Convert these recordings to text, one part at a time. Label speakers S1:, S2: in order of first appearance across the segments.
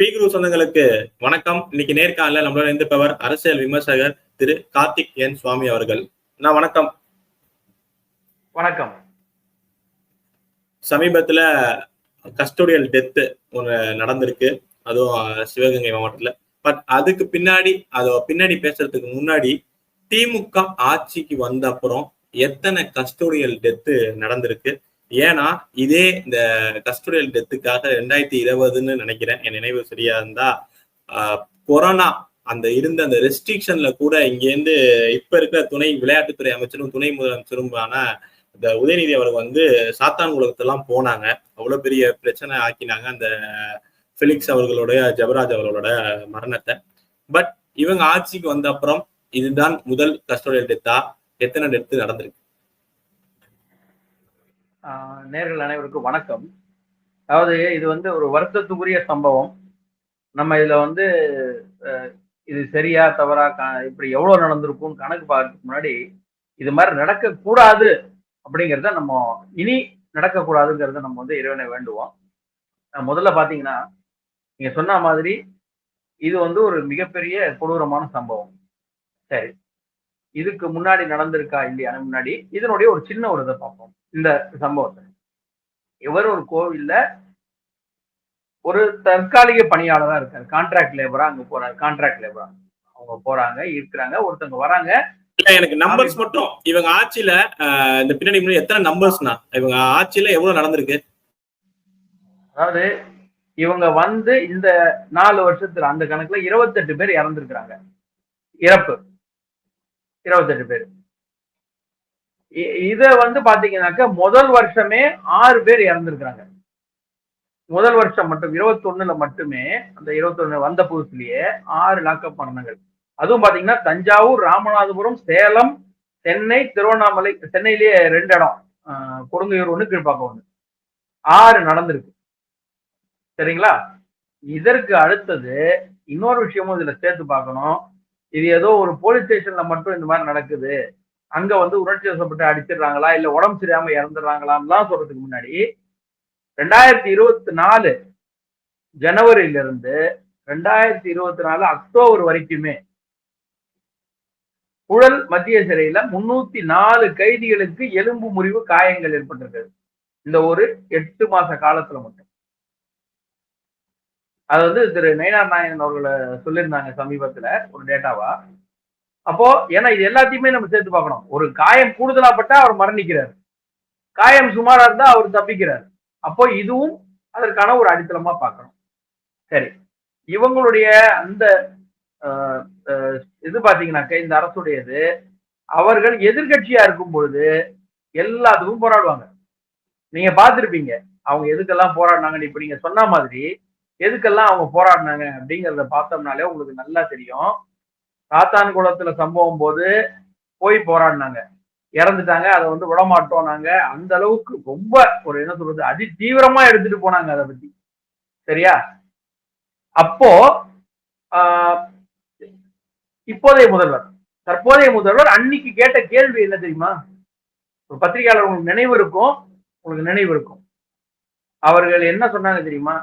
S1: B குரு சொந்தங்களுக்கு வணக்கம். இன்னைக்கு நேர்காணல நம்மளோட இருந்தவர் அரசியல் விமர்சகர் திரு கார்த்திக் என் சுவாமி அவர்கள். நான் வணக்கம்.
S2: வணக்கம்.
S1: சமீபத்துல கஸ்டோடியல் டெத்து ஒன்று நடந்திருக்கு. அதுவும் சிவகங்கை மாவட்டத்துல. பட் அதுக்கு பின்னாடி அது பின்னாடி பேசுறதுக்கு முன்னாடி திமுக ஆட்சிக்கு வந்த அப்புறம் எத்தனை கஸ்டோடியல் டெத்து நடந்திருக்கு? ஏன்னா இதே இந்த கஸ்டோடியல் டெத்துக்காக ரெண்டாயிரத்தி இருபதுன்னு நினைக்கிறேன். என் நினைவு சரியா இருந்தா கொரோனா அந்த இருந்த அந்த ரெஸ்ட்ரிக்ஷன்ல கூட இங்கேருந்து இப்ப இருக்கிற துணை விளையாட்டுத்துறை அமைச்சரும் துணை முதலமைச்சருமான இந்த உதயநிதி அவர் வந்து சாத்தான் உலகத்தெல்லாம் போனாங்க. அவ்வளவு பெரிய பிரச்சனை ஆக்கினாங்க அந்த பிலிக்ஸ் அவர்களுடைய ஜபராஜ் அவர்களோட மரணத்தை. பட் இவங்க ஆட்சிக்கு வந்த அப்புறம் இதுதான் முதல் கஸ்டோடியல் டெத்தா எத்தனை டெத்து நடந்திருக்கு?
S2: நேர்கள் அனைவருக்கும் வணக்கம். அதாவது இது வந்து ஒரு வருத்தத்துக்குரிய சம்பவம். நம்ம இதுல வந்து இது சரியா தவறா இப்படி எவ்வளவு நடந்திருக்கும் கணக்கு பார்க்கறதுக்கு முன்னாடி இது மாதிரி நடக்கக்கூடாது அப்படிங்கிறத நம்ம இனி நடக்கக்கூடாதுங்கிறத நம்ம வந்து இறைவனை வேண்டுவோம். முதல்ல பாத்தீங்கன்னா நீங்க சொன்ன மாதிரி இது வந்து ஒரு மிகப்பெரிய கொடூரமான சம்பவம். சரி. இதுக்கு முன்னாடி நடந்திருக்கா இல்லையா முன்னாடி இதனுடைய ஒரு சின்ன ஒரு இதை பார்ப்போம். இந்த சம்பவத்தை. இவர் ஒரு கோவில்ல ஒரு தற்காலிக பணியாளரா இருக்காரு. கான்ட்ராக்ட் லேபரா அங்க போறாரு. கான்ட்ராக்ட் லேபரா அவங்க போறாங்க இருக்கிறாங்க ஒருத்தவங்க வராங்க.
S1: இல்ல எனக்கு நம்பர்ஸ் மட்டும். இவங்க ஆட்சியில இந்த பின்னாடி முன்னாடி எத்தனை நம்பர்ஸ்னா இவங்க ஆட்சியில எவ்வளவு நடந்திருக்கு?
S2: அதாவது இவங்க வந்து இந்த நாலு வருஷத்துல அந்த கணக்குல இருபத்தெட்டு பேர் இறந்துருக்கிறாங்க. இறப்பு. இருபத்தெட்டு பேர். இத வந்து பாத்தீங்கன்னாக்க முதல் வருஷமே ஆறு பேர் இறந்துருக்கிறாங்க. முதல் வருஷம் மட்டும் இருபத்தி ஒண்ணுல மட்டுமே அந்த இருபத்தி ஒண்ணு வந்த புதுசுலயே ஆறு லாக்கப் மரணங்கள் அதுவும் பாத்தீங்கன்னா தஞ்சாவூர் ராமநாதபுரம் சேலம் சென்னை திருவண்ணாமலை சென்னையிலேயே ரெண்டு இடம். கொடுங்கையூர் ஒண்ணு கீழ்பாக்கம் ஒண்ணு ஆறு நடந்திருக்கு. சரிங்களா? இதற்கு அடுத்தது இன்னொரு விஷயமும் இதுல சேர்த்து பார்க்கணும். இது ஏதோ ஒரு போலீஸ் ஸ்டேஷன்ல மட்டும் இந்த மாதிரி நடக்குது. அங்க வந்து உணர்ச்சி வசப்பட்டு அடிச்சிடுறாங்களா? இல்ல உடம்பு சரியாம இறந்துடுறாங்களான்லாம் சொல்றதுக்கு முன்னாடி ரெண்டாயிரத்தி இருபத்தி நாலு ஜனவரியில இருந்து ரெண்டாயிரத்தி இருபத்தி நாலு அக்டோபர் வரைக்குமே புழல் மத்திய சிறையில முன்னூத்தி நாலு கைதிகளுக்கு எலும்பு முறிவு காயங்கள் ஏற்பட்டிருக்கு. இந்த ஒரு எட்டு மாச காலத்துல மட்டும். அது வந்து திரு நயினார் நாயகன் அவர்களை சொல்லியிருந்தாங்க சமீபத்துல ஒரு டேட்டாவா? அப்போ ஏன்னா இது எல்லாத்தையுமே நம்ம சேர்த்து பார்க்கணும். ஒரு காயம் கூடுதலா பட்டா அவர் மரணிக்கிறார். காயம் சுமாரா இருந்தா அவர் தப்பிக்கிறார். அப்போ இதுவும் அதற்கான ஒரு அடித்தளமா பார்க்கணும். சரி. இவங்களுடைய அந்த இது பாத்தீங்கன்னாக்க இந்த அரசுடையது அவர்கள் எதிர்கட்சியா இருக்கும் பொழுது எல்லாத்துக்கும் போராடுவாங்க. நீங்க பார்த்துருப்பீங்க. அவங்க எதுக்கெல்லாம் போராடினாங்கன்னு இப்ப நீங்க சொன்ன மாதிரி எதுக்கெல்லாம் அவங்க போராடினாங்க அப்படிங்கிறத பார்த்தோம்னாலே உங்களுக்கு நல்லா தெரியும். சாத்தான் குளத்துல சம்பவம் போது போய் போராடினாங்க. இறந்துட்டாங்க அதை வந்து விடமாட்டோம் நாங்க. அந்த அளவுக்கு ரொம்ப ஒரு என்ன சொல்றது அதி தீவிரமா எடுத்துட்டு போனாங்க அதை பத்தி. சரியா? அப்போ இப்போதைய முதல்வர் தற்போதைய முதல்வர் அன்னைக்கு கேட்ட கேள்வி என்ன தெரியுமா? ஒரு பத்திரிகையாளர் உங்களுக்கு நினைவு இருக்கும் உங்களுக்கு நினைவு இருக்கும். அவர்கள் என்ன சொன்னாங்க தெரியுமா?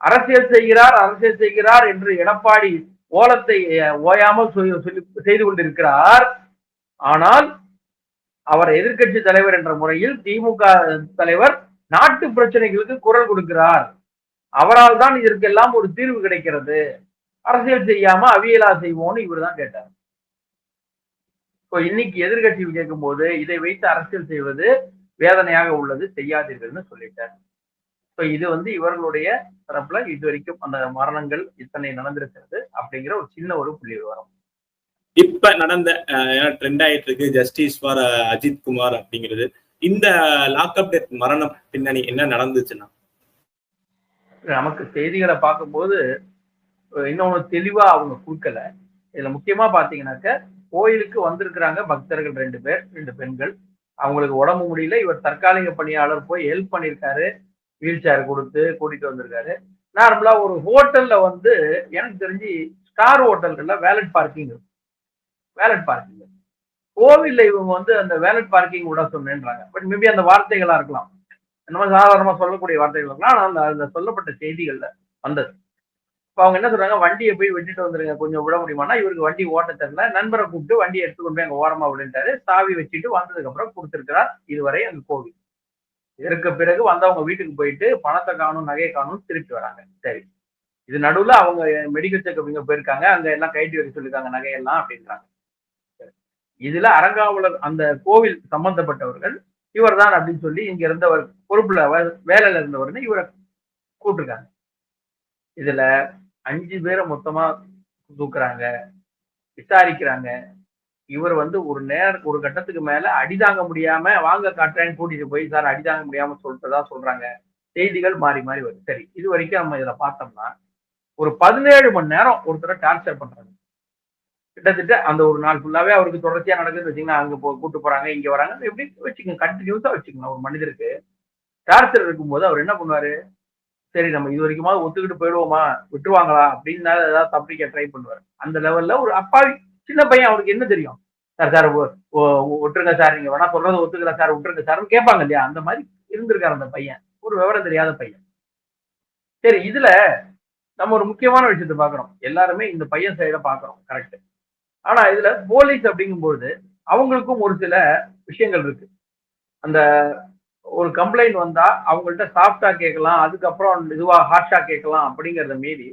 S2: அரசியல் செய்கிறார் அரசியல் செய்கிறார் என்று எடப்பாடி ஓலத்தை ஓயாமல் செய்து கொண்டிருக்கிறார். ஆனால் அவர் எதிர்கட்சி தலைவர் என்ற முறையில் திமுக தலைவர் நாட்டு பிரச்சனைகளுக்கு குரல் கொடுக்கிறார். அவரால் தான் இதற்கெல்லாம் ஒரு தீர்வு கிடைக்கிறது. அரசியல் செய்யாம அவியலா செய்வோம்னு இவர் தான் கேட்டார். இப்போ இன்னைக்கு எதிர்கட்சி கேட்கும் போது இதை வைத்து அரசியல் செய்வது வேதனையாக உள்ளது செய்யாதீர்கள்னு சொல்லிட்டார். இப்போ இது வந்து இவர்களுடைய தரப்புல இது வரைக்கும் அந்த மரணங்கள் இத்தனை நடந்திருக்கிறது அப்படிங்கிற ஒரு சின்ன ஒரு புள்ளி விவரம்
S1: இப்ப நடந்த ட்ரெண்ட் ஆயிட்டு இருக்கு. ஜஸ்டிஸ் ஃபார் அஜித் குமார் அப்படிங்கிறது. இந்த லாக்அப் டெத் மரணம் பின்னணி என்ன நடந்துச்சுன்னா?
S2: நமக்கு செய்திகளை பார்க்கும்போது இன்னொன்னு தெளிவா அவங்க கொடுக்கல. இதுல முக்கியமா பாத்தீங்கன்னாக்க கோயிலுக்கு வந்திருக்கிறாங்க பக்தர்கள் ரெண்டு பேர் ரெண்டு பெண்கள். அவங்களுக்கு உடம்பு முடியல. இவர் தற்காலிக பணியாளர் போய் ஹெல்ப் பண்ணியிருக்காரு. வீல் சேர் கொடுத்து கூட்டிட்டு வந்திருக்காரு. நார்மலா ஒரு ஹோட்டல்ல வந்து எனக்கு தெரிஞ்சு ஸ்டார் ஹோட்டல்கள்ல வேலட் பார்க்கிங் இருக்கும் வேலட் பார்க்கிங். கோவில்ல இவங்க வந்து அந்த வேலட் பார்க்கிங் விட சொன்னேன்றாங்க. பட் மேபி அந்த வார்த்தைகளா இருக்கலாம். நம்ம சாதாரணமா சொல்லக்கூடிய வார்த்தைகள் இருக்கலாம். ஆனா அந்த அந்த சொல்லப்பட்ட செய்திகள்ல வந்தது. இப்ப அவங்க என்ன சொல்றாங்க? வண்டியை போய் விட்டுட்டு வந்துருங்க. கொஞ்சம் விட முடியுமானா இவருக்கு வண்டி ஓட்ட தெரியல. நண்பரை கூப்பிட்டு வண்டியை எடுத்துக்கொண்டு போய் அங்க ஓரமா விடுன்ட்டாரு சாவி வச்சுட்டு வந்ததுக்கு அப்புறம் கொடுத்துருக்கிறார் இதுவரை அங்க கோவில். இதற்கு பிறகு வந்து அவங்க வீட்டுக்கு போயிட்டு பணத்தை காணும் நகையை காணும் திருப்பி வராங்க. சரி. இது நடுவுல அவங்க மெடிக்கல் செக்அப் இங்க போயிருக்காங்க. அங்க எல்லாம் கைட்டி வைக்க சொல்லிருக்காங்க நகையெல்லாம் அப்படின்றாங்க. சரி. இதுல அரங்காவலர் அந்த கோவில் சம்பந்தப்பட்டவர்கள் இவர்தான் அப்படின்னு சொல்லி இங்க இருந்தவர் பொறுப்புல வேலையில இருந்தவர்னு இவரை கூப்பிட்டுருக்காங்க. இதுல அஞ்சு பேரை மொத்தமா தூக்குறாங்க விசாரிக்கிறாங்க. இவர் வந்து ஒரு நேர ஒரு கட்டத்துக்கு மேல அடிதாங்க முடியாம வாங்க காட்டுறேன்னு கூட்டிட்டு போய் சார் அடிதாங்க முடியாம சொல்லிட்டதா சொல்றாங்க. செய்திகள் மாறி மாறி வருது. சரி இது வரைக்கும் நம்ம இதுல பார்த்தோம்னா ஒரு பதினேழு மணி நேரம் ஒருத்தரை டார்ச்சர் பண்றாங்க. கிட்டத்தட்ட அந்த ஒரு நாள் ஃபுல்லாவே அவருக்கு தொடர்ச்சியா நடக்குதுன்னு வச்சுங்கன்னா அங்க போ கூட்டு போறாங்க இங்க வராங்க. எப்படி வச்சுக்கோங்க கண்டினியூஸா வச்சுக்கோங்க ஒரு மனிதருக்கு டார்ச்சர் இருக்கும்போது அவர் என்ன பண்ணுவாரு? சரி நம்ம இது வரைக்குமாவது ஒத்துக்கிட்டு போயிடுவோமா? விட்டுருவாங்களா? அப்படின்னு ஏதாவது தப்பிக்க ட்ரை பண்ணுவார். அந்த லெவல்ல ஒரு அப்பாவி சின்ன பையன் அவருக்கு என்ன தெரியும்? சார் சார் ஒ- விட்டுருங்க சார். நீங்க வேணா சொல்றது ஒத்துக்கல சார் விட்டுருங்க சார்னு கேட்பாங்க இல்லையா? அந்த மாதிரி இருந்திருக்காரு அந்த பையன். ஒரு விவரம் தெரியாத பையன். சரி இதுல நம்ம ஒரு முக்கியமான விஷயத்தை பாக்குறோம் எல்லாருமே இந்த பையன் சைட பாக்குறோம் கரெக்ட் ஆனா இதுல போலீஸ் அப்படிங்கும்போது அவங்களுக்கும் ஒரு சில விஷயங்கள் இருக்கு. அந்த ஒரு கம்ப்ளைண்ட் வந்தா அவங்கள்ட்ட சாஃப்டா கேட்கலாம் அதுக்கப்புறம் இதுவா ஹார்ஷா கேட்கலாம் அப்படிங்கறத மீறி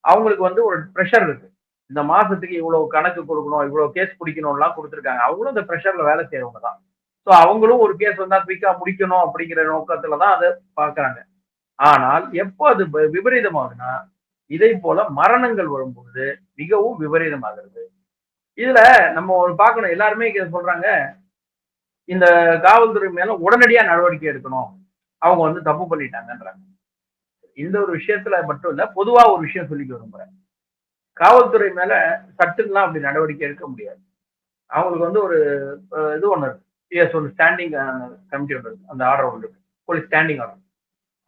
S2: அவங்களுக்கு வந்து ஒரு ப்ரெஷர் இருக்கு. இந்த மாசத்துக்கு இவ்வளவு கணக்கு கொடுக்கணும் இவ்வளவு கேஸ் பிடிக்கணும்லாம் கொடுத்துருக்காங்க. அவங்களும் இந்த ப்ரெஷர்ல வேலை செய்யறவங்க தான். ஸோ அவங்களும் ஒரு கேஸ் வந்தா குயிக்கா முடிக்கணும் அப்படிங்கிற நோக்கத்துல தான் அதை பார்க்கறாங்க. ஆனால் எப்போ அது வ- விபரீதமாகுதுன்னா இதை போல மரணங்கள் வரும்பொழுது மிகவும் விபரீதமாகிறது. இதுல நம்ம ஒரு பார்க்கணும். எல்லாருமே சொல்றாங்க இந்த காவல்துறை மேல உடனடியா நடவடிக்கை எடுக்கணும். அவங்க வந்து தப்பு பண்ணிட்டாங்கன்றாங்க. இந்த ஒரு விஷயத்துல மட்டும் இல்ல பொதுவா ஒரு விஷயம் சொல்லிக்க விரும்புறேன். காவல்துறை மேல சட்டுலாம் அப்படி நடவடிக்கை எடுக்க முடியாது. அவங்களுக்கு வந்து ஒரு இது ஒன்று இருக்கு. பிஎஸ் ஒரு ஸ்டாண்டிங் கமிட்டி ஒன்று இருக்கு. அந்த ஆர்டர் ஒன்று இருக்கு. போலீஸ் ஸ்டாண்டிங் ஆர்டர்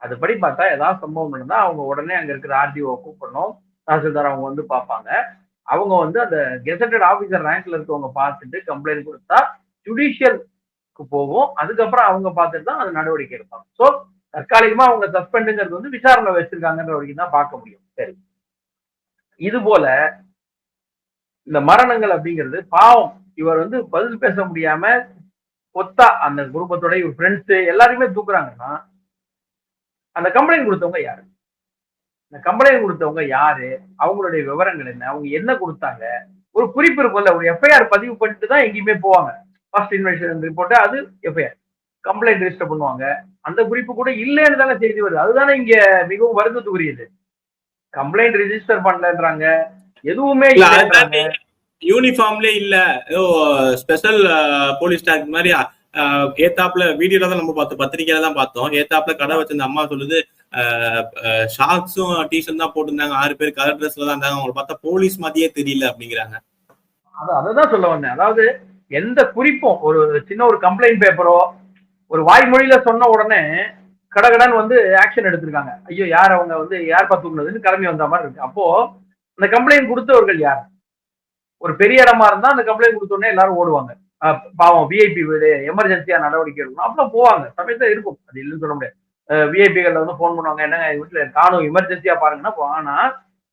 S2: அதுபடி பார்த்தா ஏதாவது சம்பவம் நடந்தால் அவங்க உடனே அங்கே இருக்கிற ஆர்டிஓ கூப்பிடணும். தாசில்தார் அவங்க வந்து பார்ப்பாங்க. அவங்க வந்து அந்த கெசட்டட் ஆஃபீஸர் ரேங்க்ல இருக்கவங்க பார்த்துட்டு கம்ப்ளைண்ட் கொடுத்தா ஜுடிஷியலுக்கு போகும். அதுக்கப்புறம் அவங்க பார்த்துட்டு தான் அது நடவடிக்கை எடுப்பாங்க. ஸோ தற்காலிகமாக அவங்க சஸ்பெண்டுங்கிறது வந்து விசாரணை வச்சிருக்காங்கன்ற வரைக்கும் தான் பார்க்க முடியும். சரி. இது போல இந்த மரணங்கள் அப்படிங்கிறது பாவம். இவர் வந்து பதில் பேச முடியாம கொத்தா அந்த குடும்பத்தோட இவர் ஃப்ரெண்ட்ஸ் எல்லாருமே தூக்குறாங்கன்னா அந்த கம்ப்ளைண்ட் கொடுத்தவங்க யாரு? இந்த கம்ப்ளைண்ட் கொடுத்தவங்க யாரு? அவங்களுடைய விவரங்கள் என்ன? அவங்க என்ன கொடுத்தாங்க? ஒரு குறிப்பு இருக்கும்ல ஒரு எஃப்ஐஆர் பதிவு பண்ணிட்டு தான் எங்கேயுமே போவாங்க. ஃபர்ஸ்ட் இன்வெஸ்டிகேஷன் ரிப்போர்ட் அது எஃப்ஐஆர் கம்ப்ளைண்ட் ரெஜிஸ்டர் பண்ணுவாங்க. அந்த குறிப்பு கூட இல்லைன்னு தானே செய்தி வருது. அதுதானே இங்க மிகவும் வருத்தத்துக்குரியது. Complaint register பண்ணலன்றாங்க. எதுவுமே
S1: யூனிஃபார்ம்லயே இல்ல ஏதோ ஸ்பெஷல் போலீஸ் ஸ்டாக் மாதிரி அஹ், ஏத்தாப்புல வீடியோல தான் நம்ம பார்த்தோம். பத்திரிக்கையில தான் பார்த்தோம். ஏத்தாப்புல கடை வச்சிருந்த அம்மா சொல்லுது ஷார்ட்ஸும் டிஷர்ட் தான் போட்டிருந்தாங்க. ஆறு பேர் கலர் ட்ரெஸ்ல தான் இருந்தாங்க. அவங்களை பார்த்தா போலீஸ் மாதிரியே தெரியல அப்படிங்கிறாங்க.
S2: அது அததான் சொல்ல வந்தேன். அதாவது எந்த குறிப்பும் ஒரு சின்ன ஒரு கம்ப்ளைண்ட் பேப்பரோ ஒரு வாய்மொழியில சொன்ன உடனே கடகடன் வந்து ஆக்ஷன் எடுத்திருக்காங்க. ஐயோ யார் அவங்க வந்து யார் பார்த்துக்கணுதுன்னு கிளம்பி வந்த மாதிரி இருக்கு. அப்போ அந்த கம்ப்ளைண்ட் கொடுத்தவர்கள் யார்? ஒரு பெரிய இடமா இருந்தா அந்த கம்ப்ளைண்ட் கொடுத்தோடனே எல்லாரும் ஓடுவாங்க. அஹ் பாவம் விஐபி வீடு எமர்ஜென்சியா நடவடிக்கை எடுக்கணும். அப்புறம் போவாங்க. சமயத்துல இருக்கும். அது இல்லைன்னு சொல்ல முடியாது. விஐபிகள்ல வந்து ஃபோன் பண்ணுவாங்க. என்னங்க வீட்டுல காணும் எமர்ஜென்சியா பாருங்கன்னா ஆனா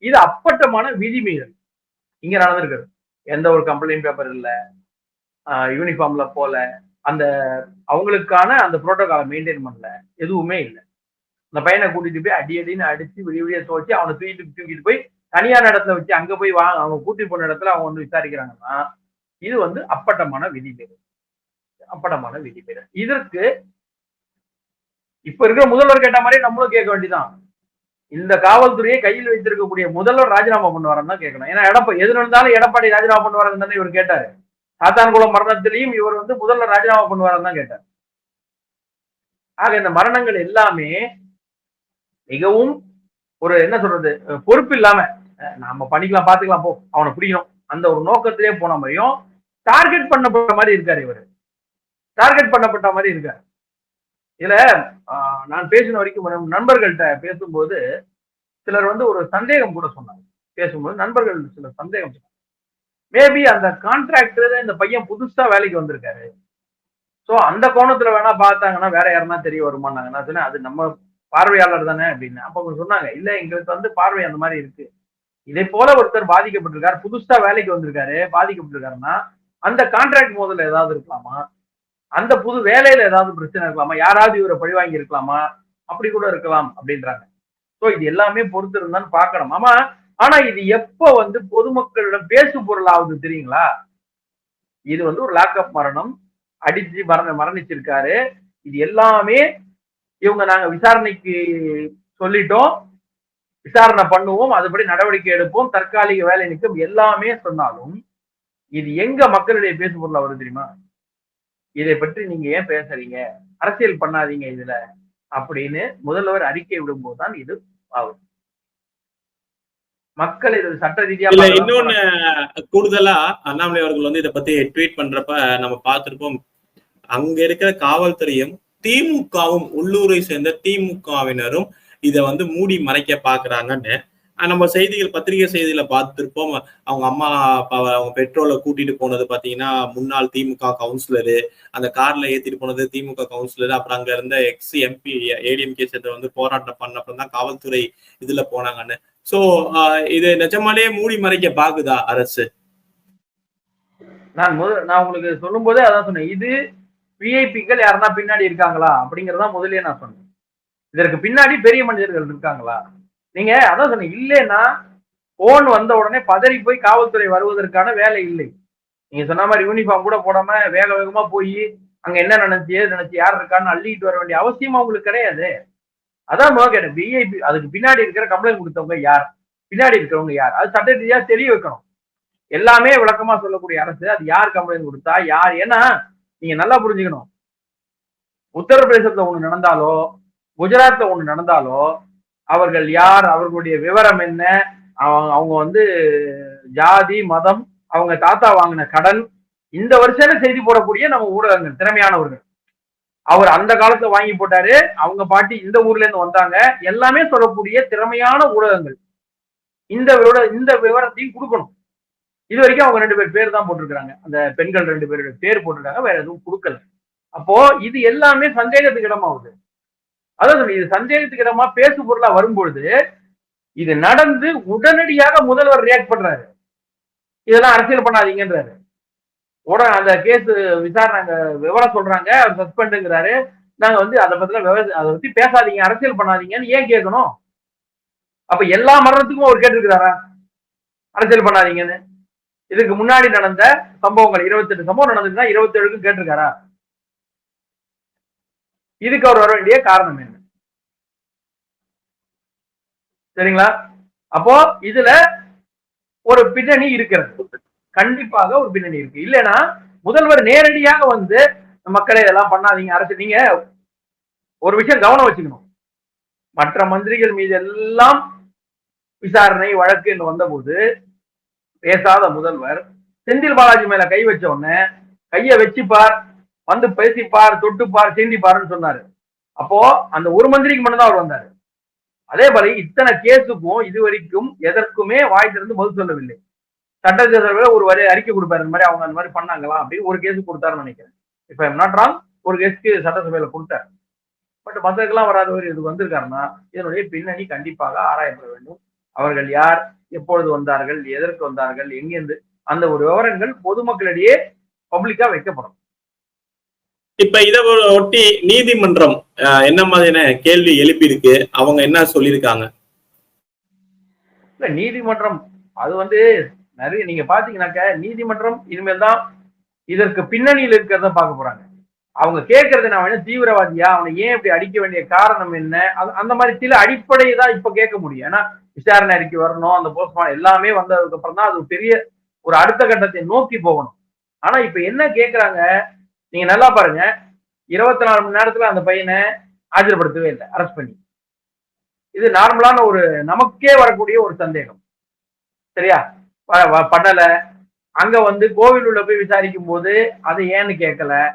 S2: இது அப்பட்டமான விதிமீறல். இங்க நடந்திருக்கிறது எந்த ஒரு கம்ப்ளைண்ட் பேப்பர் இல்ல. யூனிஃபார்ம்ல போல. அந்த அவங்களுக்கான அந்த புரோட்டோகாலை மெயின்டைன் பண்ணல. எதுவுமே இல்லை. அந்த பையனை கூட்டிட்டு போய் அடி அடின்னு அடிச்சு விடிய விடிய துவச்சு அவனை தூக்கிட்டு தூக்கிட்டு போய் தனியான இடத்துல வச்சு அங்க போய் வா அவங்க கூட்டிட்டு போன இடத்துல அவங்க வந்து விசாரிக்கிறாங்கன்னா இது வந்து அப்பட்டமான விதிமீறல். அப்பட்டமான விதிமீறல். இதற்கு இப்ப இருக்கிற முதல்வர் கேட்ட மாதிரி நம்மளும் கேட்க வேண்டியதான் இந்த காவல்துறையை கையில் வைத்திருக்கக்கூடிய முதல்வர் ராஜினாமா பண்ணுவாரன்னு தான் கேட்கணும். ஏன்னா எடப்பா எது நடந்தாலும் எடப்பாடி ராஜினாமா பண்ணுவாரன்னு தானே இவர் கேட்டாரு. சாத்தான்குளம் மரணத்திலையும் இவர் வந்து முதல்ல ராஜினாமா பண்ணுவாருன்னு தான் கேட்டார். ஆக இந்த மரணங்கள் எல்லாமே மிகவும் ஒரு என்ன சொல்றது பொறுப்பு இல்லாம நாம பண்ணிக்கலாம் பாத்துக்கலாம் போ அவனை பிடிக்கணும். அந்த ஒரு நோக்கத்திலே போன மாதிரியும் டார்கெட் பண்ணப்பட்ட மாதிரி இருக்காரு இவர். டார்கெட் பண்ணப்பட்ட மாதிரி இருக்காரு. இதுல ஆஹ் நான் பேசின வரைக்கும் நண்பர்கள்ட்ட பேசும்போது சிலர் வந்து ஒரு சந்தேகம் கூட சொன்னாங்க. பேசும்போது நண்பர்கள் சில சந்தேகம் சொன்னாங்க. மேபி அந்த கான்ட்ராக்டர் இந்த பையன் புதுசா வேலைக்கு வந்திருக்காரு. சோ அந்த கோணத்துல வேணா பார்த்தாங்கன்னா வேற யாருன்னா தெரிய வருமானாங்கன்னா சொன்னேன் அது நம்ம பார்வையாளர் தானே அப்படின்னு. அப்ப அவங்க சொன்னாங்க இல்ல எங்களுக்கு வந்து பார்வை அந்த மாதிரி இருக்கு. இதே போல ஒருத்தர் பாதிக்கப்பட்டிருக்காரு புதுசா வேலைக்கு வந்திருக்காரு பாதிக்கப்பட்டிருக்காருன்னா அந்த கான்ட்ராக்ட் முதல்ல ஏதாவது இருக்கலாமா? அந்த புது வேலையில ஏதாவது பிரச்சனை இருக்கலாமா? யாராவது இவரை பழிவாங்கி இருக்கலாமா அப்படி கூட இருக்கலாம் அப்படின்றாங்க. சோ இது எல்லாமே பொறுத்து இருந்தான்னு பார்க்கணும். ஆமா ஆனா இது எப்ப வந்து பொதுமக்களிடம் பேசு பொருள் ஆகுது தெரியுங்களா? இது வந்து ஒரு லாக்அப் மரணம். அடிச்சு மரண மரணிச்சிருக்காரு. இது எல்லாமே இவங்க நாங்க விசாரணைக்கு சொல்லிட்டோம். விசாரணை பண்ணுவோம். அதுபடி நடவடிக்கை எடுப்போம். தற்காலிக வேலை நிற்கும் எல்லாமே சொன்னாலும் இது எங்க மக்களுடைய பேசு பொருளா வருது தெரியுமா? இதை பற்றி நீங்க ஏன் பேசுறீங்க? அரசியல் பண்ணாதீங்க இதுல. அப்படின்னு முதல்வர் அறிக்கை விடும்போது தான் இது ஆகும். மக்கள் இது சட்ட ரீதியா
S1: இல்ல. இன்னொன்னு கூடுதலா அண்ணாமலை அவர்கள் வந்து இதை பத்தி ட்வீட் பண்றப்ப நம்ம பார்த்திருப்போம் அங்க இருக்கிற காவல்துறையும் திமுகவும் உள்ளூரை சேர்ந்த திமுகவினரும் இதை வந்து மூடி மறைக்க பாக்குறாங்கன்னு நம்ம செய்திகள் பத்திரிகை செய்தியில பார்த்துருப்போம். அவங்க அம்மா அப்பாவை அவங்க பெட்ரோலை கூட்டிட்டு போனது பாத்தீங்கன்னா முன்னாள் திமுக கவுன்சிலரு அந்த கார்ல ஏத்திட்டு போனது திமுக கவுன்சிலர் அப்புறம் அங்க இருந்த எக்ஸ் எம்பி ஏடிஎம்கே சேர்ந்த வந்து போராட்டம் பண்ண அப்புறம் தான் காவல்துறை இதுல போனாங்கன்னு. சோ இது நிஜமாலே மூடி மறைக்க பாக்குதா அரசு?
S2: நான் முதல் நான் உங்களுக்கு சொல்லும் போதே அதான் சொன்னேன். இது விஐபிக்கள் யாருன்னா பின்னாடி இருக்காங்களா? அப்படிங்கறதா முதலே நான் சொன்னேன். இதற்கு பின்னாடி பெரிய மனிதர்கள் இருக்காங்களா? நீங்க அதான் சொன்னீங்க இல்லைன்னா போன் வந்த உடனே பதறி போய் காவல்துறை வருவதற்கான வேலை இல்லை. நீங்க சொன்ன மாதிரி யூனிஃபார்ம் கூட போடாம வேக வேகமா போய் அங்க என்ன நினைச்சு ஏது நினைச்சு யார் இருக்கான்னு அள்ளிட்டு வர வேண்டிய அவசியம் அவங்களுக்கு கிடையாது. அதான் கேட்டேன் விஐபி அதுக்கு பின்னாடி இருக்கிற கம்ப்ளைண்ட் கொடுத்தவங்க யார்? பின்னாடி இருக்கிறவங்க யார்? அது சட்ட ரீதியா தெரிய வைக்கணும். எல்லாமே விளக்கமா சொல்லக்கூடிய அரசு அது யார் கம்ப்ளைண்ட் கொடுத்தா யார்? ஏன்னா நீங்க நல்லா புரிஞ்சுக்கணும். உத்தரப்பிரதேசத்துல ஒண்ணு நடந்தாலோ குஜராத்ல ஒண்ணு நடந்தாலோ அவர்கள் யார் அவர்களுடைய விவரம் என்ன? அவங்க அவங்க வந்து ஜாதி மதம் அவங்க தாத்தா வாங்கின கடன் இந்த வருஷம் செய்தி போடக்கூடிய? நம்ம ஊடகங்கள் திறமையானவர்கள். அவர் அந்த காலத்துல வாங்கி போட்டாரு. அவங்க பாட்டி இந்த ஊர்ல இருந்து வந்தாங்க. எல்லாமே சொல்லக்கூடிய திறமையான ஊடகங்கள். இந்த இந்த விவரத்தையும் கொடுக்கணும். இது வரைக்கும் அவங்க ரெண்டு பேர் பேர் தான் போட்டிருக்காங்க அந்த பெண்கள் ரெண்டு பேருடைய பேர் போட்டிருக்காங்க. வேற எதுவும் கொடுக்கல. அப்போ இது எல்லாமே சந்தேகத்துக்கு இடமாகுது. அதான் இது சந்தேகத்துக்கு இடமா பேசு பொருளா வரும்பொழுது இது நடந்து உடனடியாக முதல்வர் ரியாக்ட் பண்றாரு. இதெல்லாம் அரசியல் பண்ணாதீங்கன்றாரு. உடனே அந்த கேஸ் விசாரணை விவரம் சொல்றாங்க அவர் சஸ்பெண்டுங்கிறாரு நாங்க வந்து அதை பத்தி அதை பத்தி பேசாதீங்க அரசியல் பண்ணாதீங்கன்னு ஏன் கேட்கணும்? அப்ப எல்லா மரணத்துக்கும் அவர் கேட்டிருக்கிறாரா? அரசியல் பண்ணாதீங்கன்னு. இதுக்கு முன்னாடி நடந்த சம்பவங்கள் இருபத்தெட்டு சம்பவம் நடந்ததுன்னா இருபத்தி ஏழுக்கும் கேட்டிருக்காரா? இதுக்கு அவர் வர வேண்டிய காரணம் என்ன? சரிங்களா? அப்போ இதுல ஒரு பின்னணி இருக்கிறது. கண்டிப்பாக ஒரு பின்னணி இருக்கு. இல்லைன்னா முதல்வர் நேரடியாக வந்து மக்களை இதெல்லாம் பண்ணாதீங்க. அரசு நீங்க ஒரு விஷயம் கவனம் வச்சுக்கணும். மற்ற மந்திரிகள் மீது எல்லாம் விசாரணை வழக்கு என்று வந்தபோது பேசாத முதல்வர் செந்தில் பாலாஜி மேல கை வச்ச உடனே கையை வச்சுப்பார் வந்து பேசிப்பார் தொட்டுப்பார் சேந்திப்பார்னு சொன்னாரு. அப்போ அந்த ஒரு மந்திரிக்கு மட்டும்தான் அவர் வந்தாரு. அதே போல இத்தனை கேஸுக்கும் இது வரைக்கும் எதற்குமே வாய் திறந்து பதில் சொல்லவில்லை. சட்டத்தேர்தல ஒரு வரி அறிக்கை கொடுப்பாரு. இந்த மாதிரி அவங்க அந்த மாதிரி பண்ணாங்களா அப்படின்னு ஒரு கேஸ் கொடுத்தாருன்னு நினைக்கிறேன். இப்ப நாட் ராங் ஒரு கேஸ்க்கு சட்டசபையில கொடுத்தாரு. பட் மற்றதுக்கெல்லாம் வராதவர் இது வந்திருக்காருன்னா இதனுடைய பின்னணி கண்டிப்பாக ஆராயப்பட வேண்டும். அவர்கள் யார்? எப்பொழுது வந்தார்கள்? எதற்கு வந்தார்கள்? எங்கிருந்து? அந்த ஒரு விவரங்கள் பொதுமக்களிடையே பப்ளிக்கா வைக்கப்படும்.
S1: இப்ப இதை ஒட்டி நீதிமன்றம் என்ன மாதிரியான கேள்வி எழுப்பியிருக்கு? அவங்க என்ன சொல்லியிருக்காங்க?
S2: இல்ல நீதிமன்றம் அது வந்து நிறைய நீங்க பாத்தீங்கன்னாக்க நீதிமன்றம் இனிமேல் தான் இதற்கு பின்னணியில் இருக்கிறத பார்க்க போறாங்க. அவங்க கேட்கறது நான் வேணும் தீவிரவாதியா? அவனை ஏன் இப்படி அடிக்க வேண்டிய காரணம் என்ன? அது- அந்த மாதிரி சில அடிப்படையை தான் இப்ப கேட்க முடியும். ஏன்னா விசாரணை அறிக்கை வரணும் அந்த போஸ்ட்மார்டம் எல்லாமே வந்ததுக்கு அப்புறம் தான் அது பெரிய ஒரு அடுத்த கட்டத்தை நோக்கி போகணும். ஆனா இப்ப என்ன கேக்குறாங்க நீங்க நல்லா பாருங்க. இருபத்தி நாலு மணி நேரத்துல அந்த பையனை ஆஜர்படுத்தவே இல்லை. அரெஸ்ட் பண்ணி. இது நார்மலான ஒரு நமக்கே வரக்கூடிய ஒரு சந்தேகம். சரியா? வ- பண்ணல அங்க வந்து கோவில் உள்ள போய் விசாரிக்கும் போது அதை ஏன்னு கேட்கல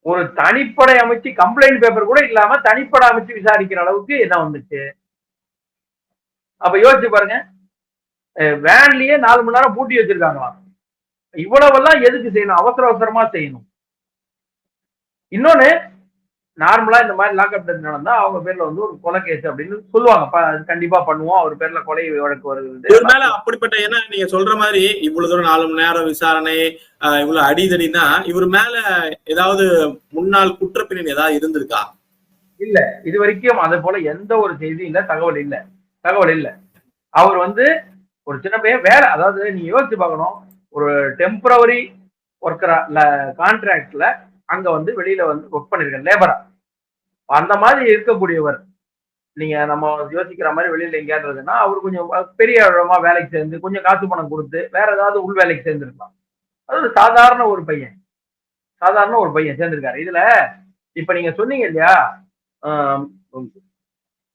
S2: ஒரு தனிப்படை அமைச்சு கம்ப்ளைண்ட் பேப்பர் கூட இல்லாம தனிப்படை அமைச்சு விசாரிக்கிற அளவுக்கு என்ன வந்துச்சு? அப்ப யோசிச்சு பாருங்க. வேன்லயே நாலு மணி நேரம் பூட்டி வச்சிருக்காங்களாம். இவ்வளவெல்லாம் எதுக்கு செய்யணும்? அவசர அவசரமா செய்யணும். இன்னொன்னு நார்மலா இந்த மாதிரி லாக்அப் டெத் நடந்தா அவங்க பேர்ல வந்து ஒரு கொலை கேஸ் அப்படின்னு சொல்லுவாங்க. கண்டிப்பா பண்ணுவோம். அவர் பேர்ல கொலை வழக்கு
S1: இவர் மேல
S2: வருது
S1: அப்படிப்பட்ட ஏன்னா நீங்க சொல்ற மாதிரி இவ்வளவு தூரம் நாலு மணி நேரம் விசாரணை இவ்வளவு அடிதடினா இவர் மேல ஏதாவது முன்னாள் குற்றப்பின்னணி ஏதாவது இருந்திருக்கா?
S2: இது வரைக்கும் அது போல எந்த ஒரு செய்தியும் இல்ல. தகவல் இல்ல. தகவல் இல்ல. அவர் வந்து ஒரு சின்ன பையன் வேலை அதாவது நீங்க யோசிச்சு பார்க்கணும். ஒரு டெம்பரவரி ஒர்க்கரா இல்ல கான்ட்ராக்ட்ல அங்க வந்து வெளியில வந்து ஒர்க் பண்ணிருக்கேன் லேபரா அந்த மாதிரி இருக்கக்கூடியவர் நீங்க நம்ம யோசிக்கிற மாதிரி வெளியில எங்கேயாதுன்னா அவர் கொஞ்சம் பெரிய இடமா வேலைக்கு சேர்ந்து கொஞ்சம் காசு பணம் கொடுத்து வேற ஏதாவது உள் வேலைக்கு சேர்ந்துருக்கலாம். அது ஒரு சாதாரண ஒரு பையன். சாதாரண ஒரு பையன் சேர்ந்திருக்காரு. இதுல இப்ப நீங்க சொன்னீங்க இல்லையா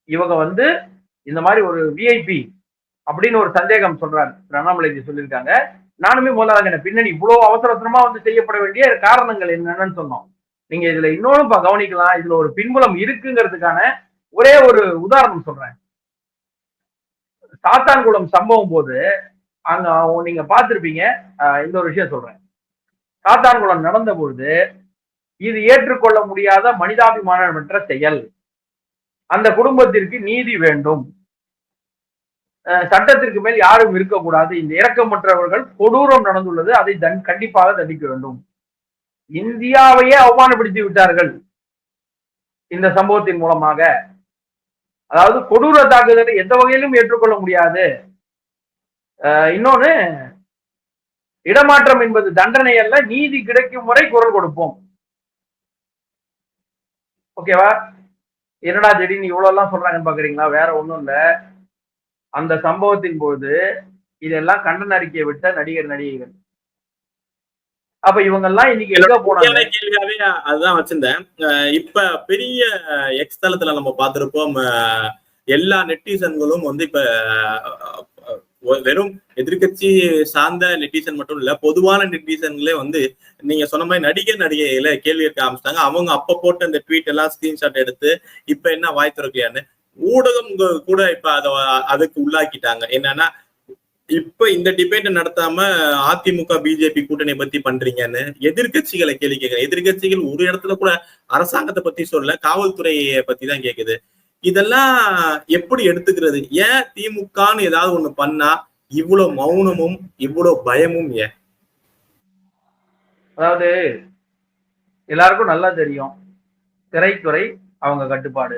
S2: இவங்க வந்து இந்த மாதிரி ஒரு விஐபி அப்படின்னு ஒரு சந்தேகம் சொல்றாங்க அண்ணாமலைஜி சொல்லியிருக்காங்க. நானுமே முதல்ல அதுக்கு பின்னாடி இவ்வளவு அவசர அவசரமா வந்து செய்யப்பட வேண்டிய காரணங்கள் என்னன்னு சொன்னோம். நீங்க இதுல இன்னொன்னு பா- கவனிக்கலாம். இதுல ஒரு பின்புலம் இருக்குங்கிறதுக்கான ஒரே ஒரு உதாரணம் சொல்றேன். சாத்தான்குளம் சம்பவம் போது அங்க நீங்க பாத்திருப்பீங்க இந்த ஒரு விஷயம் சொல்றேன். சாத்தான்குளம் நடந்த பொழுது இது ஏற்றுக்கொள்ள முடியாத மனிதாபிமானமற்ற செயல். அந்த குடும்பத்திற்கு நீதி வேண்டும். சட்டத்திற்கு மேல் யாரும் இருக்கக்கூடாது. இந்த இரக்கமற்றவர்கள் கொடூரம் நடந்துள்ளது. அதை தன் கண்டிப்பாக தண்டிக்க வேண்டும். இந்தியாவையே அவமானப்படுத்தி விட்டார்கள். இந்த சம்பவத்தின் மூலமாக. அதாவது கொடூர தாக்குதலை எந்த வகையிலும் ஏற்றுக்கொள்ள முடியாது. இன்னொன்னு இடமாற்றம் என்பது தண்டனை அல்ல நீதி கிடைக்கும் வரை குரல் கொடுப்போம். ஓகேவா? என்னடா திடீர்னு இவ்வளவு எல்லாம் சொல்றாங்கன்னு பாக்குறீங்களா? வேற ஒண்ணும் இல்ல. அந்த சம்பவத்தின் போது இதெல்லாம் கண்டன அறிக்கையை விட்ட நடிகர் நடிகைகள். அப்ப இவங்க எல்லாம் இன்னைக்கு எங்க போனாங்க?
S1: கேள்வியாவே அதுதான் வச்சிருந்தேன். இப்ப பெரிய எக்ஸ் தளத்துல நம்ம பார்த்திருப்போம் எல்லா நெட்டிசன்களும் வந்து இப்ப வெறும் எதிர்க்கட்சி சார்ந்த நெட்டிசன் மட்டும் இல்ல பொதுவான நெட்டிசன்களே வந்து நீங்க சொன்ன மாதிரி நடிகர் நடிகைகளை கேள்வி கேட்க ஆரம்பிச்சிட்டாங்க. அவங்க அப்ப போட்ட அந்த ட்வீட் எல்லாம் ஸ்கிரீன்ஷாட் எடுத்து இப்ப என்ன வாய் திறக்கலையான்னு ஊடகம் கூட இப்ப அத அதுக்கு உள்ளாக்கிட்டாங்க. என்னன்னா இப்ப இந்த டிபேட் நடத்தாம அதிமுக பிஜேபி கூட்டணி பத்தி பண்றீங்கன்னு எதிர்க்கட்சிகளை கேள்வி கேட்க எதிர்க்கட்சிகள் ஒரு இடத்துல கூட அரசாங்கத்தை பத்தி சொல்ல காவல்துறையை பத்தி தான் கேக்குது. இதெல்லாம் எப்படி எடுத்துக்கிறது? ஏன் திமுகன்னு ஏதாவது ஒண்ணு பண்ணா இவ்வளவு மௌனமும் இவ்வளவு பயமும் ஏன்?
S2: அதாவது எல்லாருக்கும் நல்லா தெரியும். திரைத்துறை அவங்க கட்டுப்பாடு.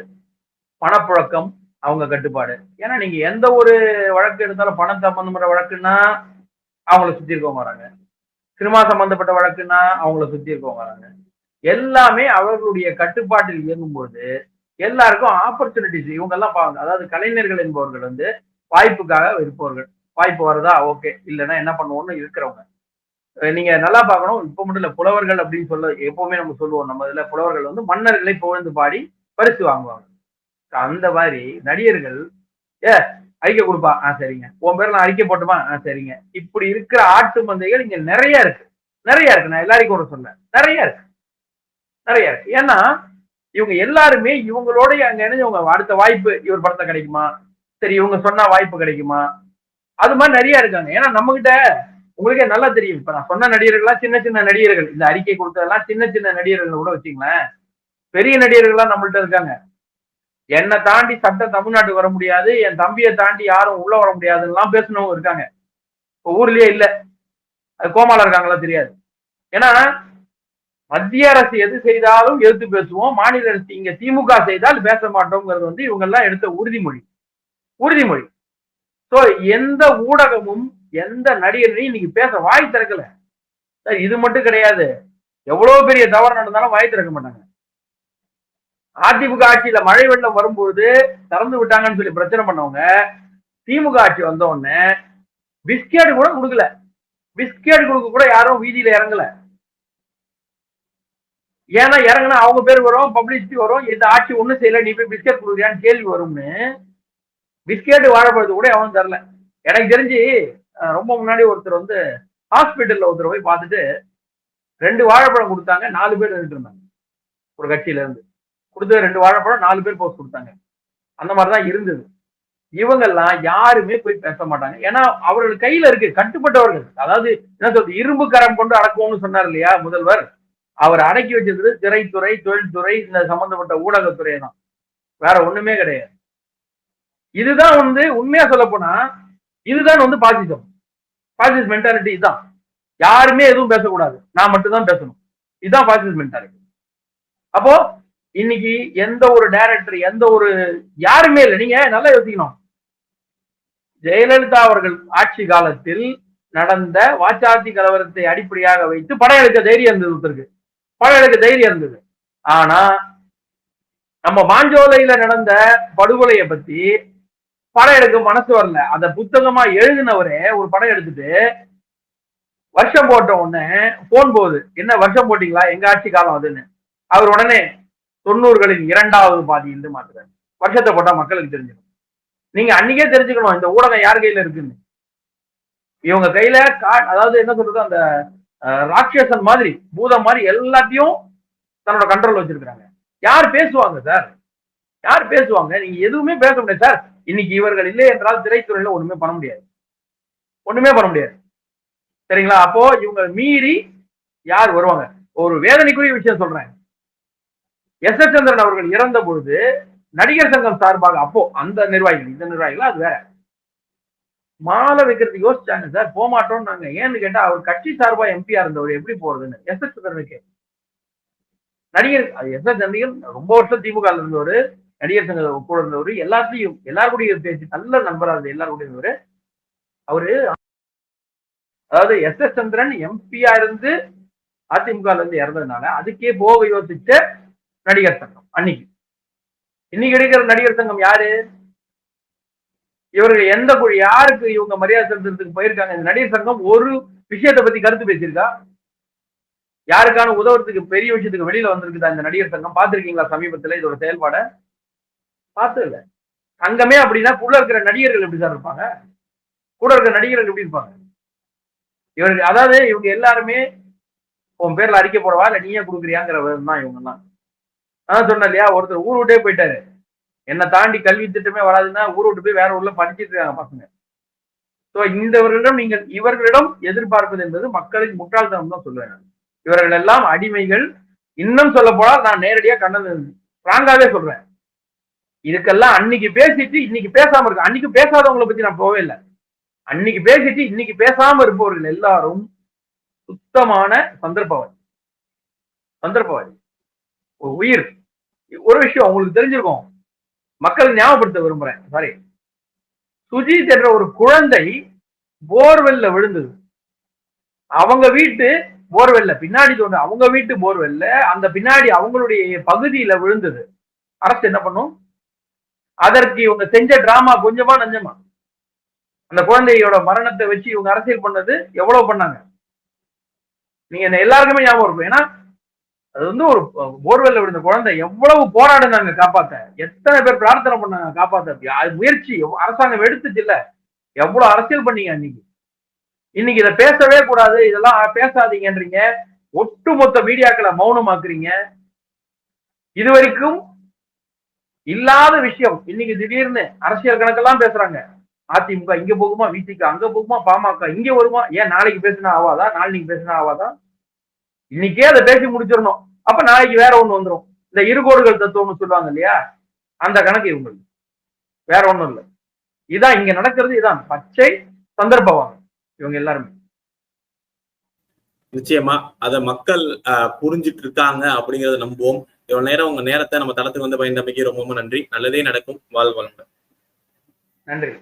S2: பணப்புழக்கம் அவங்க கட்டுப்பாடு. ஏன்னா நீங்க எந்த ஒரு வழக்கு எடுத்தாலும் பணம் சம்பந்தப்பட்ட வழக்குன்னா அவங்கள சுத்தி இருக்கவங்க வராங்க. சினிமா சம்பந்தப்பட்ட வழக்குன்னா அவங்கள சுத்தி இருக்கவங்க வராங்க. எல்லாமே அவர்களுடைய கட்டுப்பாட்டில் இயங்கும்போது எல்லாருக்கும் ஆப்பர்ச்சுனிட்டிஸ் இவங்க எல்லாம் பாருங்க அதாவது கலைஞர்கள் என்பவர்கள் வந்து வாய்ப்புக்காக இருப்பவர்கள். வாய்ப்பு வருதா? ஓகே. இல்லைன்னா என்ன பண்ணுவோம்னு இருக்கிறவங்க. நீங்க நல்லா பார்க்கணும். இப்ப மட்டும் இல்ல புலவர்கள் அப்படின்னு சொல்ல எப்பவுமே நம்ம சொல்லுவோம் நம்ம இதுல புலவர்கள் வந்து மன்னர்களை புகழ்ந்து பாடி பரிசு வாங்குவாங்க. அந்த மாதிரி நடிகர்கள் ஏ அறிக்கை கொடுப்பா. ஆ சரிங்க. உன் பேர் நான் அறிக்கை போட்டுமா? ஆ சரிங்க. இப்படி இருக்கிற ஆட்டு மந்தைகள் இங்க நிறைய இருக்கு. நிறைய இருக்கு. நான் எல்லாரையும் கூட சொன்னேன் நிறைய இருக்கு. நிறைய இருக்கு. ஏன்னா இவங்க எல்லாருமே இவங்களோடய அங்க இணைஞ்சவங்க. அடுத்த வாய்ப்பு இவர் படத்தை கிடைக்குமா? சரி இவங்க சொன்னா வாய்ப்பு கிடைக்குமா? அது மாதிரி நிறைய இருக்காங்க. ஏன்னா நம்ம கிட்ட உங்களுக்கே நல்லா தெரியும். இப்ப நான் சொன்ன நடிகர்கள்லாம் சின்ன சின்ன நடிகர்கள். இந்த அறிக்கை கொடுத்ததெல்லாம் சின்ன சின்ன நடிகர்கள் கூட வச்சுங்களேன் பெரிய நடிகர்கள்லாம் நம்மள்ட்ட இருக்காங்க. என்னை தாண்டி சட்டம் தமிழ்நாட்டுக்கு வர முடியாது என் தம்பியை தாண்டி யாரும் உள்ள வர முடியாதுலாம் பேசினவங்க இருக்காங்க. இப்போ ஊர்லயே இல்லை. அது கோமால இருக்காங்களா தெரியாது. ஏன்னா மத்திய அரசு எது செய்தாலும் எதிர்த்து பேசுவோம் மாநில அரசு இங்க திமுக செய்தால் பேச மாட்டோங்கிறது வந்து இவங்க எல்லாம் எடுத்த உறுதிமொழி. உறுதிமொழி. சோ எந்த ஊடகமும் எந்த நடிகரையும் இன்னைக்கு பேச வாய் திறக்கல. சார் இது மட்டும் கிடையாது. எவ்வளவு பெரிய தவறு நடந்தாலும் வாய் திறக்க மாட்டாங்க. அதிமுக ஆட்சியில மழை வெள்ளம் வரும்போது திறந்து விட்டாங்கன்னு சொல்லி பிரச்சனை பண்ணவங்க திமுக ஆட்சி வந்த உடனே பிஸ்கெட் கூட கொடுக்கல. பிஸ்கெட் கொடுக்க கூட யாரும் வீதியில இறங்கல. ஏன்னா இறங்குனா அவங்க பேர் வரும் பப்ளிசிட்டி வரும் இந்த ஆட்சி ஒண்ணும் செய்யல நீ போய் பிஸ்கெட் கொடுக்குறியான்னு கேள்வி வரும்னு பிஸ்கெட் வாழைப்பழத்து கூட எவனும் தரல. எனக்கு தெரிஞ்சு ரொம்ப முன்னாடி ஒருத்தர் வந்து ஹாஸ்பிட்டல்ல ஒருத்தர் போய் பார்த்துட்டு ரெண்டு வாழைப்பழம் கொடுத்தாங்க நாலு பேர் நின்றுட்டு இருந்தாங்க. ஒரு கட்சியில இருந்து. கொடுத்த ரெண்டு வாழைப்பழம் நாலு பேர் போஸ்ட் கொடுத்தாங்க. அந்த மாதிரிதான் இருந்தது. இவங்கெல்லாம் யாருமே போய் பேச மாட்டாங்க. ஏன்னா அவர்கள் கையில இருக்கு கட்டுப்பட்டவர்கள். அதாவது என்ன சொல்றது இரும்பு கரம் கொண்டு அடக்குவோம்னு சொன்னார் இல்லையா முதல்வர்? அவர் அடக்கி வச்சிருந்தது திரைத்துறை தொழில்துறை இந்த சம்பந்தப்பட்ட ஊடகத்துறை தான். வேற ஒண்ணுமே கிடையாது. இதுதான் வந்து உண்மையா சொல்ல போனா இதுதான் வந்து பாசிசம். பாசிஸ் மென்டாலிட்டி இதுதான். யாருமே எதுவும் பேசக்கூடாது. நான் மட்டும்தான் பேசணும். இதுதான் பாசிஸ் மென்டாலிட்டி அப்போ இன்னைக்கு எந்த ஒரு டைரக்டர் எந்த ஒரு யாருமே இல்லை. நீங்க நல்லா யோசிக்கணும். ஜெயலலிதா அவர்கள் ஆட்சி காலத்தில் நடந்த வாச்சாத்தி கலவரத்தை அடிப்படையாக வைத்து படம் எடுக்க தைரியம் இருந்தது ஒருத்தருக்கு. படம் எடுக்க தைரியம் இருந்தது. ஆனா நம்ம மாஞ்சோலையில நடந்த படுகொலையை பத்தி படம் எடுக்க மனசு வரல. அந்த புத்தகமா எழுதினவரே ஒரு படம் எடுத்துட்டு வருஷம் போட்ட உடனே போன் போகுது. என்ன வருஷம் போட்டீங்களா? எங்க ஆட்சி காலம் அதுன்னு. அவர் உடனே தொண்ணூறுகளின் இரண்டாவது பாதி என்று மாத்துறாரு வருஷத்தை போட்டா மக்களுக்கு தெரிஞ்சிடும். நீங்க அன்னைக்கே தெரிஞ்சுக்கணும் இந்த ஊடகம் யார் கையில இருக்குன்னு. இவங்க கையில கா- அதாவது என்ன சொல்றது அந்த ராட்சசன் மாதிரி பூதம் மாதிரி எல்லாத்தையும் தன்னோட கண்ட்ரோல் வச்சிருக்கிறாங்க. யார் பேசுவாங்க சார் யார் பேசுவாங்க? நீங்க எதுவுமே பேச முடியாது சார் இன்னைக்கு இவர்கள் இல்லை என்றால் திரைத்துறையில ஒண்ணுமே பண்ண முடியாது. ஒண்ணுமே பண்ண முடியாது. சரிங்களா? அப்போ இவங்க மீறி யார் வருவாங்க? ஒரு வேதனைக்குரிய விஷயம் சொல்றேன். எஸ் எஸ் சந்திரன் அவர்கள் இறந்த பொழுது நடிகர் சங்கம் சார்பாக அப்போ அந்த நிர்வாகிகள் இந்த நிர்வாகிகள் அது வேற. மாலை வைக்கிறதுக்கு யோசிச்சாங்க சார் போமாட்டோம் நாங்க ஏன்னு கேட்டா அவர் கட்சி சார்பா எம்பியா இருந்தவர் எப்படி போறதுன்னு? எஸ் எஸ் சந்திரனுக்கு நடிகர் எஸ் எஸ் சந்திரன் ரொம்ப வருஷம் திமுக இருந்தவர் நடிகர் சங்க கூட இருந்தவர் எல்லாத்தையும் எல்லாருக்கூடிய பேச்சு நல்ல நண்பரா இருந்தது எல்லாருடைய இருந்தவர். அவரு அதாவது எஸ் எஸ் சந்திரன் எம்பியா இருந்து அதிமுக இருந்து இறந்ததுனால அதுக்கே போக யோசிச்ச நடிகர் சங்கம் அன்னைக்கு. இன்னைக்கு எடுக்கிற நடிகர் சங்கம் யாரு? இவர்கள் எந்த குழு யாருக்கு இவங்க மரியாதை செலுத்துறதுக்கு போயிருக்காங்க? இந்த நடிகர் சங்கம் ஒரு விஷயத்தை பத்தி கருத்து பேசியிருக்கா? யாருக்கான உதவுறதுக்கு பெரிய விஷயத்துக்கு வெளியில வந்திருக்குதா இந்த நடிகர் சங்கம்? பாத்திருக்கீங்களா சமீபத்துல இதோட செயல்பாடை? பார்த்து இல்ல சங்கமே அப்படின்னா கூட இருக்கிற நடிகர்கள் எப்படி சார் இருப்பாங்க? கூட இருக்கிற நடிகர்கள் எப்படி இருப்பாங்க? இவருக்கு அதாவது இவங்க எல்லாருமே உன் பேர்ல அறிக்கை போடவா? இல்ல நீயே கொடுக்குறியாங்கிற தான் இவங்க அதான் சொன்னேன் இல்லையா ஒருத்தர் ஊர் விட்டே போயிட்டாரு. என்னை தாண்டி கல்வி திட்டமே வராதுன்னா ஊர் விட்டு போய் வேற ஊர்ல படிச்சிட்டு இருக்காங்க பசங்க. ஸோ இந்தவர்களிடம் நீங்கள் இவர்களிடம் எதிர்பார்ப்பது என்பது மக்களின் முட்டாள்தனம் தான் சொல்லுவேன் நான். இவர்கள் எல்லாம் அடிமைகள். இன்னும் சொல்ல போனால் நான் நேரடியா கண்ணது ஸ்ட்ராங்காகவே சொல்றேன். இதுக்கெல்லாம் அன்னைக்கு பேசிட்டு இன்னைக்கு பேசாம இருக்கு அன்னைக்கு பேசாதவங்களை பத்தி நான் போவே இல்லை. அன்னைக்கு பேசிட்டு இன்னைக்கு பேசாம இருப்பவர்கள் எல்லாரும் சுத்தமான சந்தர்ப்பவாதி. சந்தர்ப்பவாதி. ஒரு உயிர். ஒரு விஷயம் உங்களுக்கு தெரிஞ்சிருக்கும். மக்கள் ஞாபகப்படுத்த விரும்புறேன். சாரி சுஜித் என்ற ஒரு குழந்தை போர்வெல்ல விழுந்தது. அவங்க வீட்டு போர்வெல்ல பின்னாடி தோன்ற அவங்க வீட்டு போர்வெல்ல அந்த பின்னாடி அவங்களுடைய பகுதியில விழுந்தது. அரசு என்ன பண்ணும்? அதற்கு இவங்க செஞ்ச டிராமா கொஞ்சமா நஞ்சமா. அந்த குழந்தையோட மரணத்தை வச்சு இவங்க அரசியல் பண்ணது எவ்வளவு பண்ணாங்க? நீங்க என்ன எல்லாருக்குமே ஞாபகம் இருக்கும். ஏன்னா அது வந்து ஒரு போர்வெல்ல விழுந்த குழந்தை. எவ்வளவு போராடினாங்க காப்பாத்த? எத்தனை பேர் பிரார்த்தனை பண்ணாங்க காப்பாத்த? அது முயற்சி. அரசாங்கம் எடுத்துச்சு இல்ல. எவ்வளவு அரசியல் பண்ணீங்க அன்னைக்கு? இன்னைக்கு இதை பேசவே கூடாது. இதெல்லாம் பேசாதீங்கன்றீங்க. ஒட்டுமொத்த மீடியாக்களை மௌனமாக்குறீங்க. இது வரைக்கும் இல்லாத விஷயம். இன்னைக்கு திடீர்னு அரசியல் கணக்கெல்லாம் பேசுறாங்க. அதிமுக இங்க போகுமா? விசிக அங்க போகுமா? பாமக இங்க வருமா? ஏன் நாளைக்கு பேசினா ஆவாதா? நாளைக்கு பேசினா ஆவாதா? இன்னைக்கே அதை பேசி முடிச்சிடணும். அப்ப நாளைக்கு வேற ஒண்ணு வந்துரும். இந்த இருகோடுகள் தத்துவம்னு சொல்லுவாங்க இல்லையா? அந்த கணக்கு இவங்களுக்கு. வேற ஒண்ணும் இல்லை. இதான் இங்க நடக்கிறது. இதான் பச்சை சந்தர்ப்பவாதம். இவங்க எல்லாருமே.
S1: நிச்சயமா. அதை மக்கள் அஹ், புரிஞ்சிட்டு இருக்காங்க அப்படிங்கறத நம்புவோம். இவ்வளவு நேரம் உங்க நேரத்தை நம்ம தளத்துக்கு வந்து பயந்தமைக்கு ரொம்ப ரொம்ப நன்றி. நல்லதே நடக்கும். வாழ் வளமுடன்.
S2: நன்றி.